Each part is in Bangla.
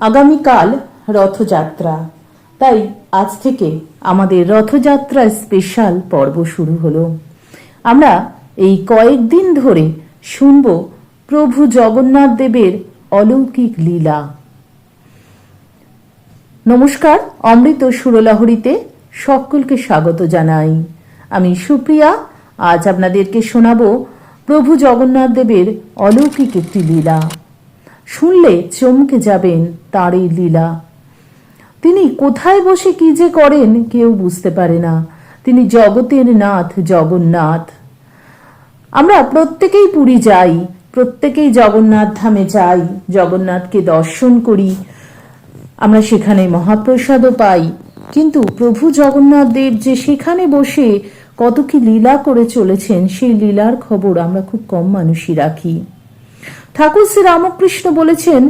আগামীকাল রথযাত্রা। তাই আজ থেকে আমাদের রথযাত্রা স্পেশাল পর্ব শুরু হলো। আমরা এই কয়েকদিন ধরে শুনব প্রভু জগন্নাথ দেবের অলৌকিক লীলা। নমস্কার, অমৃত সুরলাহরীতে সকলকে স্বাগত জানাই। আমি সুপ্রিয়া, আজ আপনাদেরকে শোনাব প্রভু জগন্নাথ দেবের অলৌকিক একটি লীলা। শুনলে চমকে যাবেন তার এই লীলা। তিনি কোথায় বসে কি যে করেন কেউ বুঝতে পারে না। তিনি জগতের নাথ, জগন্নাথ। আমরা প্রত্যেকেই পুরী যাই, প্রত্যেকেই জগন্নাথ ধামে যাই, জগন্নাথকে দর্শন করি। আমরা সেখানে মহাপ্রসাদও পাই। কিন্তু প্রভু জগন্নাথ দেব যে সেখানে বসে কত কি লীলা করে চলেছেন, সেই লীলার খবর আমরা খুব কম মানুষই রাখি। ঠাকুর শ্রী রামকৃষ্ণ বলেছেন,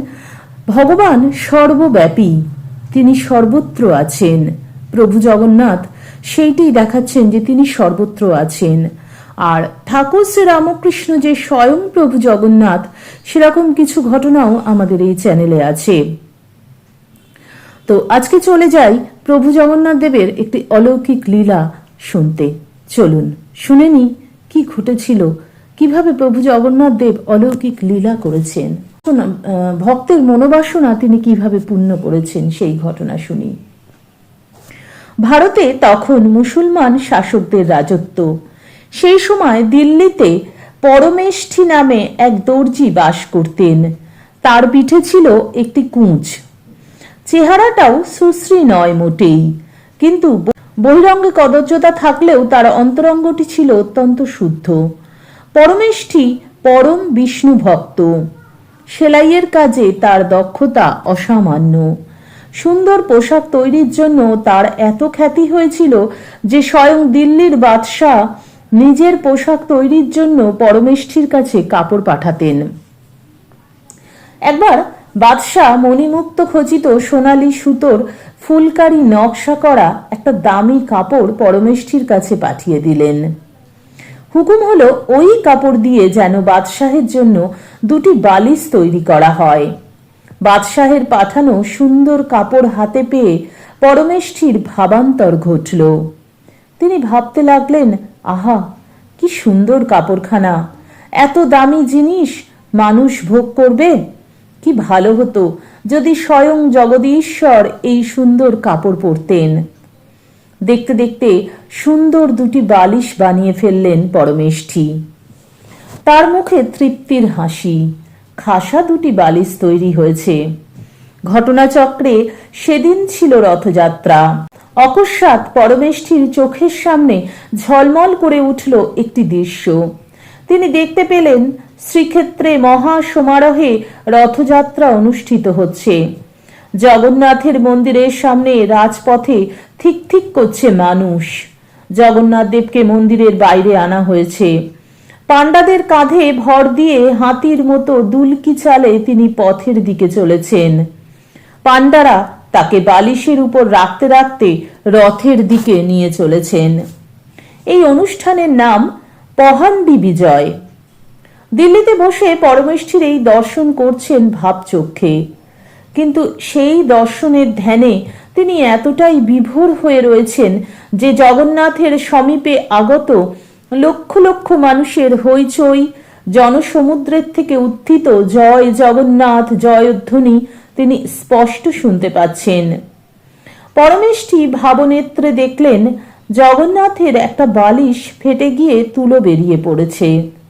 ভগবান সর্বব্যাপী, তিনি সর্বত্র আছেন। প্রভু জগন্নাথ সেইটি দেখাচ্ছেন যে তিনি সর্বত্র আছেন। আর ঠাকুর শ্রী রামকৃষ্ণ যে স্বয়ং প্রভু জগন্নাথ, সেরকম কিছু ঘটনাও আমাদের এই চ্যানেলে আছে। তো আজকে চলে যাই প্রভু জগন্নাথ দেবের একটি অলৌকিক লীলা শুনতে। চলুন, শুনে নি কি ঘটেছিল কীভাবে প্রভু জগন্নাথ দেব অলৌকিক লীলা করেছেন? ভক্তের মনোবাসনা তিনি কীভাবে পূর্ণ করেছেন সেই ঘটনা শুনি। ভারতে তখন মুসলমান শাসকদের রাজত্ব। সেই সময় দিল্লিতে পরমেষ্ঠী নামে এক দর্জি বাস করতেন। তার পিঠে ছিল একটি কুঁচ। চেহারাটাও সুশ্রী নয় মোটেই। কিন্তু বহিরঙ্গে কদর্যতা থাকলেও তার অন্তরঙ্গটি ছিল অত্যন্ত শুদ্ধ। পরমেষ্ঠী পরম বিষ্ণু ভক্ত। সেলাইয়ের কাজে তার দক্ষতা অসামান্য। সুন্দর পোশাক তৈরির জন্য তার এত খ্যাতি হয়েছিল যে স্বয়ং দিল্লির বাদশাহ নিজের পোশাক তৈরির জন্য পরমেষ্ঠীর কাছে কাপড় পাঠাতেন। একবার বাদশাহ মণিমুক্ত খচিত সোনালী সুতোর ফুলকারি নকশা করা একটা দামি কাপড় পরমেষ্ঠীর কাছে পাঠিয়ে দিলেন। হুকুম হলো ওই কাপড় দিয়ে যেন বাদশাহের জন্য দুটি বালিশ তৈরি করা হয়। বাদশাহের পাঠানো সুন্দর কাপড় হাতে পেয়ে পরমেষ্ঠীর ভাবান্তর ঘটল। তিনি ভাবতে লাগলেন, আহা, কি সুন্দর কাপড়খানা। এত দামি জিনিস মানুষ ভোগ করবে? কি ভালো হতো যদি স্বয়ং জগদীশ্বর এই সুন্দর কাপড় পরতেন। দেখতে দেখতে সুন্দর দুটি বালিশ বানিয়ে ফেললেন পরমেষ্ঠী। তার মুখে তৃপ্তির হাসি, খাসা দুটি বালিশ তৈরি হয়েছে। ঘটনাচক্রে সেদিন ছিল রথযাত্রা। অকস্মাৎ পরমেষ্ঠীর চোখের সামনে ঝলমল করে উঠল একটি দৃশ্য। তিনি দেখতে পেলেন শ্রীক্ষেত্রে মহা সমারোহে রথযাত্রা অনুষ্ঠিত হচ্ছে। জগন্নাথের মন্দিরের সামনে রাজপথে ঠিক ঠিক করছে মানুষ। জগন্নাথ দেবকে মন্দিরের বাইরে আনা হয়েছে। পাণ্ডাদের কাঁধে ভর দিয়ে হাতির মতো দুলকি চালে তিনি পথের দিকে চলেছেন। পাণ্ডারা তাকে বালিশের উপর রাখতে রাখতে রথের দিকে নিয়ে চলেছেন। এই অনুষ্ঠানের নাম পহান্ডি বিজয়। দিল্লিতে বসে পরমেষ্ঠীর এই দর্শন করছেন ভাবচক্ষে। কিন্তু সেই দর্শনের ধ্যানে তিনি এতটাই বিভোর হয়ে রয়েছেন যে জগন্নাথের সমীপে আগত লক্ষ লক্ষ মানুষের হইচই, জনসমুদ্রের থেকে উত্থিত জয় জগন্নাথ জয়ধ্বনি তিনি স্পষ্ট শুনতে পাচ্ছেন। পরমেষ্ঠী ভাবনেত্রে দেখলেন, জগন্নাথের একটা বালিশ ফেটে গিয়ে তুলো বেরিয়ে পড়েছে।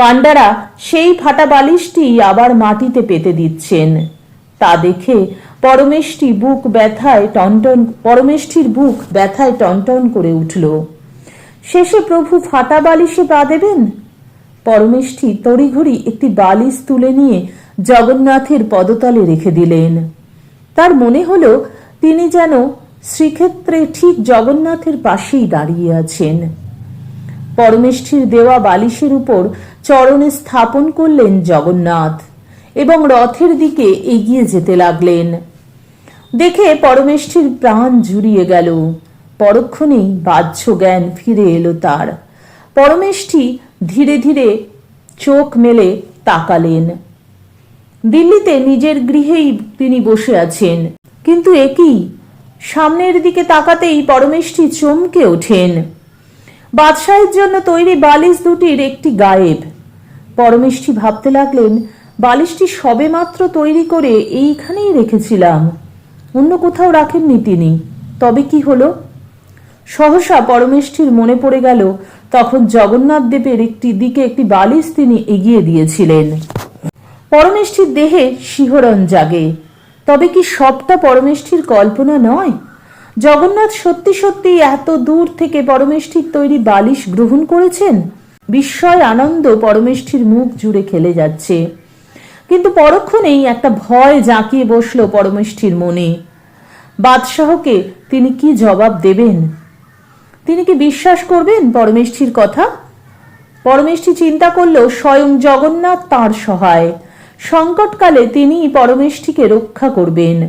পাণ্ডারা সেই ফাটা বালিশটি আবার মাটিতে পেতে দিচ্ছেন। তা দেখে পরমেষ্ঠী বুক ব্যথায় টনটন, পরমেষ্ঠীর বুক ব্যথায় টনটন করে উঠল। শেষে প্রভু ফাটা বালিশে পা দেবেন? পরমেষ্ঠী তড়িঘড়ি একটি বালিশ তুলে নিয়ে জগন্নাথের পদতলে রেখে দিলেন। তার মনে হল তিনি যেন শ্রীক্ষেত্রে ঠিক জগন্নাথের পাশেই দাঁড়িয়ে আছেন। পরমেষ্ঠীর দেওয়া বালিশের উপর চরণে স্থাপন করলেন জগন্নাথ এবং রথের দিকে এগিয়ে যেতে লাগলেন। দেখে পরমেষ্ঠীর প্রাণ জুড়িয়ে গেল। পরক্ষণেই বাহ্য জ্ঞান ফিরে এলো তার। পরমেষ্ঠী ধীরে ধীরে চোখ মেলে তাকালেন। দিল্লিতে নিজের গৃহেই তিনি বসে আছেন। কিন্তু একই সামনের দিকে তাকাতেই পরমেষ্ঠী চমকে ওঠেন। বাদশাহের জন্য তৈরি বালিশ দুটির একটি গায়েব। পরমেশটি ভাবতে লাগলেন, বালিশটি সবেমাত্র তৈরি করে এইখানেই রেখেছিলাম। অন্য কোথাও রাখেননি তিনি। তবে কি হলো? সহসা পরমেষ্ঠির মনে পড়ে গেল, তখন জগন্নাথ দেবের একটি দিকে একটি বালিশ তিনি এগিয়ে দিয়েছিলেন। পরমেষ্ঠির দেহে শিহরণ জাগে। তবে কি সবটা পরমেষ্ঠির কল্পনা নয়? জগন্নাথ সত্যি সত্যি এত দূর থেকে পরমেষ্ঠির তৈরি বালিশ গ্রহণ করেছেন? বিস্ময় আনন্দ পরমেষ্ঠির মুখ জুড়ে খেলে যাচ্ছে। কিন্তু পরক্ষণেই একটা ভয় জাঁকিয়ে বসল পরমেষ্ঠির মনে। বাদশাহকে তিনি কি জবাব দেবেন? তিনি কি বিশ্বাস করবেন পরমেষ্ঠির কথা? পরমেষ্ঠি চিন্তা করল স্বয়ং জগন্নাথ তাঁর সহায়। সংকটকালে তিনি পরমেষ্ঠিকে রক্ষা করবেন।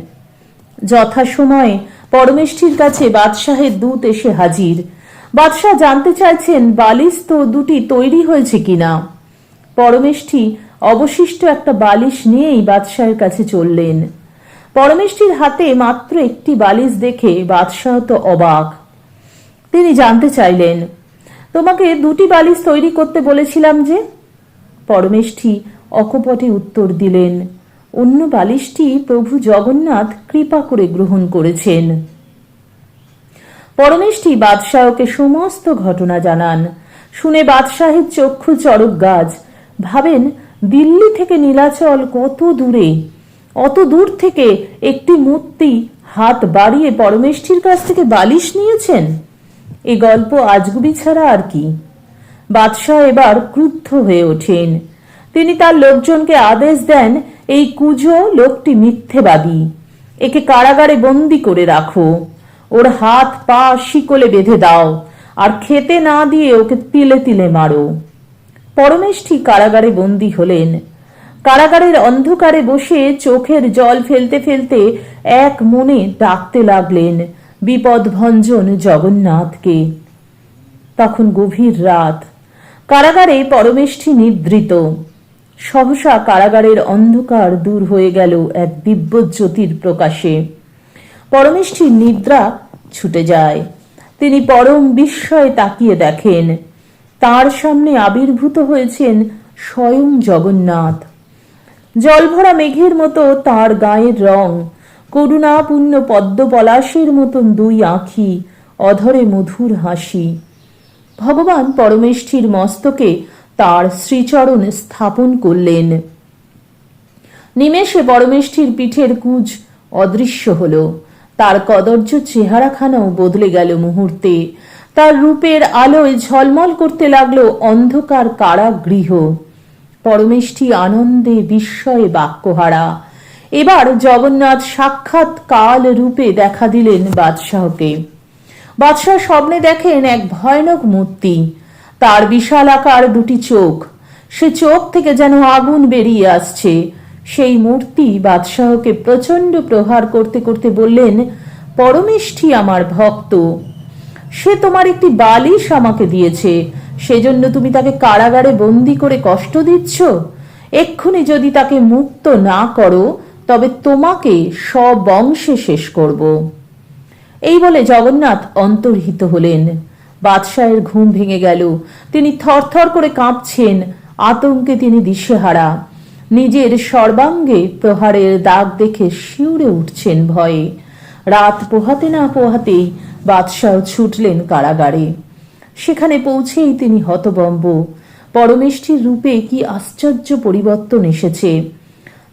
যথাসময়ে পরমেষ্ঠির কাছে বাদশাহের দূত এসে হাজির। বাদশাহ জানতে চাইছেন বালিশ তো দুটি তৈরি হয়েছে কিনা। পরমেষ্ঠি অবশিষ্ট একটা বালিশ নিয়েই বাদশাহের কাছে চললেন। পরমেষ্ঠির হাতে মাত্র একটি বালিশ দেখে বাদশাহ তো অবাক। তিনি জানতে চাইলেন, তোমাকে দুটি বালিশ তৈরি করতে বলেছিলাম যে? পরমেষ্ঠি অকপটে উত্তর দিলেন অন্য বালিশটি প্রভু জগন্নাথ কৃপা করে গ্রহণ করেছেন। পরমেষ্ঠি বাদশাহকে সমস্ত ঘটনা জানান। শুনে বাদশাহের চক্ষু চরক গাছ। ভাবেন, দিল্লি থেকে নীলাচল কত দূরে? অত দূর থেকে একটি মূর্তি হাত বাড়িয়ে পরমেষ্ঠির কাছ থেকে বালিশ নিয়েছেন? এ গল্প আজগুবি ছাড়া আর কি। বাদশাহ এবার ক্রুদ্ধ হয়ে ওঠেন। তিনি তার লোকজনকে আদেশ দেন এই কুজো লোকটি মিথ্যেবাদী। একে কারাগারে বন্দি করে রাখো। ওর হাত পা শিকলে বেঁধে দাও, আর খেতে না দিয়ে ওকে তিলে তিলে মারো। পরমেষ্ঠি কারাগারে বন্দি হলেন। কারাগারের অন্ধকারে বসে চোখের জল ফেলতে ফেলতে এক মনে ডাকতে লাগলেন বিপদ ভঞ্জন জগন্নাথকে। তখন গভীর রাত। কারাগারে পরমেষ্ঠি নিদ্রিত। সহসা কারাগারের অন্ধকার দূর হয়ে গেল এক দিব্যজ্যোতির প্রকাশে। পরমেষ্ঠির নিদ্রা ছুটে যায়। তিনি পরম বিস্ময়ে তাকিয়ে দেখেন, তার সামনে আবির্ভূত হয়েছেন স্বয়ং জগন্নাথ। জলভরা মেঘের মতো তার গায়ের রং, করুণাপূর্ণ পদ্ম পলাশের মতন দুই আঁখি, অধরে মধুর হাসি। ভগবান পরমেষ্ঠির মস্তকে তার শ্রীচরণ স্থাপন করলেন। নিমেষে পরমেষ্ঠির পিঠের কুজ অদৃশ্য হল। তার কদর্য চেহারাখানাও বদলে গেল মুহূর্তে। তার রূপের আলোয় ঝলমল করতে লাগল অন্ধকার কারাগৃহ। পরমেষ্ঠি আনন্দে বিস্ময়ে বাক্যহারা। এবার জগন্নাথ সাক্ষাৎ কাল রূপে দেখা দিলেন বাদশাহকে। বাদশাহ স্বপ্নে দেখেন এক ভয়ানক মূর্তি। তার বিশাল আকার দুটি চোখ। সে চোখ থেকে যেন আগুন বেরিয়ে আসছে। সেই মূর্তি বাদশাহকে প্রচণ্ড প্রহার করতে করতে বললেন, পরমেষ্ঠি আমার ভক্ত, সে তোমার একটি বালিশ আমাকে দিয়েছে। সেজন্য তুমি তাকে কারাগারে বন্দি করে কষ্ট দিচ্ছ? এক্ষুনি যদি তাকে মুক্ত না করো, তবে তোমাকে সবংশে শেষ করব। এই বলে জগন্নাথ অন্তর্হিত হলেন। বাদশাহের ঘুম ভেঙে গেল। তিনি থরথর করে কাঁপছেন। আতঙ্কে তিনি দিশেহারা। নিজের সর্বাঙ্গে প্রহারের দাগ দেখে শিউরে উঠছেন ভয়ে। রাত পোহাতে না পোহাতেই বাদশাহ ছুটলেন কারাগারে। সেখানে পৌঁছেই তিনি হতবম্ব। পরমেষ্ঠির রূপে কি আশ্চর্য পরিবর্তন এসেছে।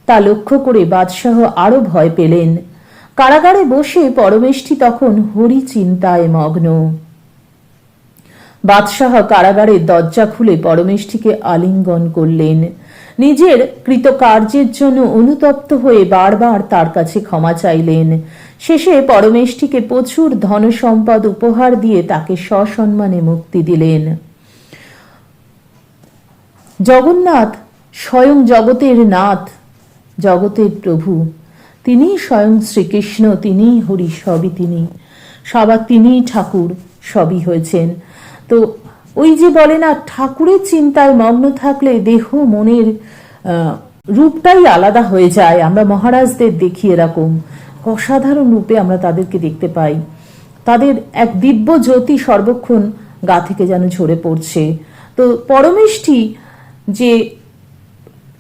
তা লক্ষ্য করে বাদশাহ আরও ভয় পেলেন। কারাগারে বসে পরমেষ্ঠি তখন হরি চিন্তায় মগ্ন। বাদশাহ কারাগারের দরজা খুলে পরমেষ্ঠিকে আলিঙ্গন করলেন। নিজের কৃতকার্যের জন্য অনুতপ্ত হয়ে বারবার তার কাছে ক্ষমা চাইলেন। শেষে পরমেষ্ঠিকে প্রচুর ধনসম্পদ উপহার দিয়ে তাকে সসম্মানে মুক্তি দিলেন। জগন্নাথ স্বয়ং জগতের নাথ, জগতের প্রভু। তিনি স্বয়ং শ্রীকৃষ্ণ, তিনিই হরি, সবই তিনি। সবার তিনিই ঠাকুর, সবই হয়েছেন। তো ওই যে বলে না, ঠাকুরের চিন্তায় মগ্ন থাকলে দেহ মনের রূপটাই আলাদা হয়ে যায়। আমরা মহারাজদের দেখি এরকম। অসাধারণ রূপে আমরা তাদেরকে দেখতে পাই। তাদের এক দিব্য জ্যোতি সর্বক্ষণ গা থেকে যেন ঝরে পড়ছে। তো পরমেষ্ঠী যে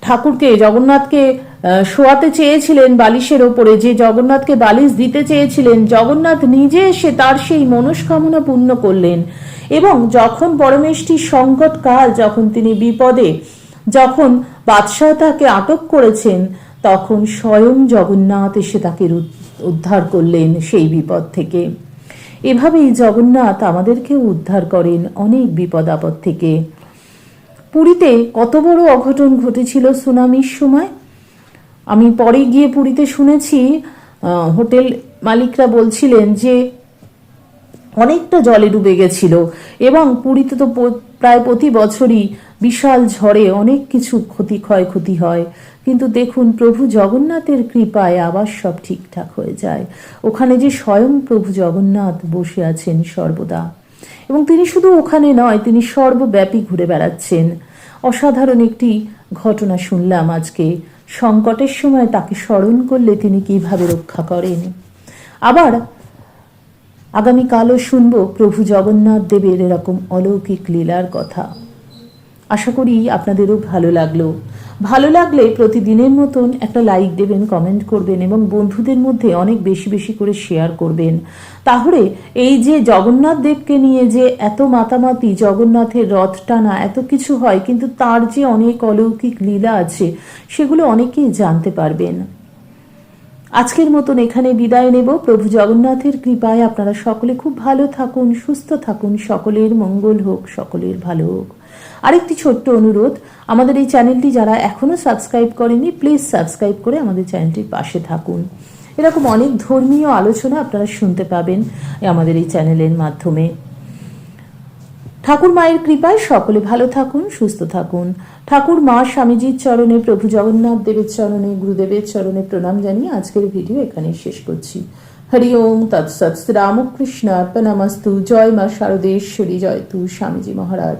ঠাকুরকে, জগন্নাথকে শোয়াতে চেয়েছিলেন বালিশের ওপরে। যে জগন্নাথকে বালিশ দিতে চেয়েছিলেন, জগন্নাথ নিজে এসে তার সেই মনস্কামনা পূর্ণ করলেন। এবং যখন পরমেষ্ঠির সংকট কাল যখন তিনি বিপদে, যখন বাদশাহ তাকে আটক করেছেন, তখন স্বয়ং জগন্নাথ এসে তাকে উদ্ধার করলেন সেই বিপদ থেকে। এভাবেই জগন্নাথ আমাদেরকেও উদ্ধার করেন অনেক বিপদ আপদ থেকে। পুরীতে কত বড় অঘটন ঘটেছিল সুনামির সময়? আমি পরে গিয়ে পুরীতে শুনেছি হোটেল মালিকরা বলছিলেন যে অনেকটা জলে ডুবে গেছিল এবং পুরীতে তো প্রায় প্রতি বছরই বিশাল ঝড়ে অনেক কিছু ক্ষতি, ক্ষয়ক্ষতি হয়। কিন্তু দেখুন, প্রভু জগন্নাথের কৃপায় আবার সব ঠিকঠাক হয়ে যায়। ওখানে যে স্বয়ং প্রভু জগন্নাথ বসে আছেন সর্বদা। এবং তিনি শুধু ওখানে নয়, তিনি সর্বব্যাপী ঘুরে বেড়াচ্ছেন। অসাধারণ একটি ঘটনা শুনলাম আজকে। সংকটের সময় তাকে স্মরণ করলে তিনি কীভাবে রক্ষা করেন? আবার আগামীকালও শুনব প্রভু জগন্নাথ দেবের এরকম অলৌকিক লীলার কথা। আশা করি আপনাদেরও ভালো লাগল। ভালো লাগলে প্রতিদিনের মতন একটা লাইক দেবেন কমেন্ট করবেন এবং বন্ধুদের মধ্যে অনেক বেশি বেশি করে শেয়ার করবেন। তাহলে এই যে জগন্নাথ দেবকে নিয়ে যে এত মাতামাতি, জগন্নাথের রথ টানা এত কিছু হয়, কিন্তু তার যে অনেক অলৌকিক লীলা আছে, সেগুলো অনেকেই জানতে পারবেন। আজকের মতন এখানে বিদায় নেব। প্রভু জগন্নাথের কৃপায় আপনারা সকলে খুব ভালো থাকুন, সুস্থ থাকুন, সকলের মঙ্গল হোক, সকলের ভালো হোক। আরেকটি ছোট্ট অনুরোধ, আমাদের এই চ্যানেলটি যারা এখনও সাবস্ক্রাইব করেনি প্লিজ সাবস্ক্রাইব করে আমাদের চ্যানেলটির পাশে থাকুন। এরকম অনেক ধর্মীয় আলোচনা আপনারা শুনতে পাবেন আমাদের এই চ্যানেলের মাধ্যমে। ঠাকুর মায়ের কৃপায় সকলে ভালো থাকুন, সুস্থ থাকুন। ঠাকুর মা স্বামীজির চরণে, প্রভু জগন্নাথ দেবের চরণে, গুরুদেবের চরণে প্রণাম জানিয়ে আজকের ভিডিও এখানে শেষ করছি। হরি ওম, তৎসৎ রামকৃষ্ণ অর্পণামস্তু জয় মা শারদেশ্বরী, জয় তু স্বামীজি মহারাজ।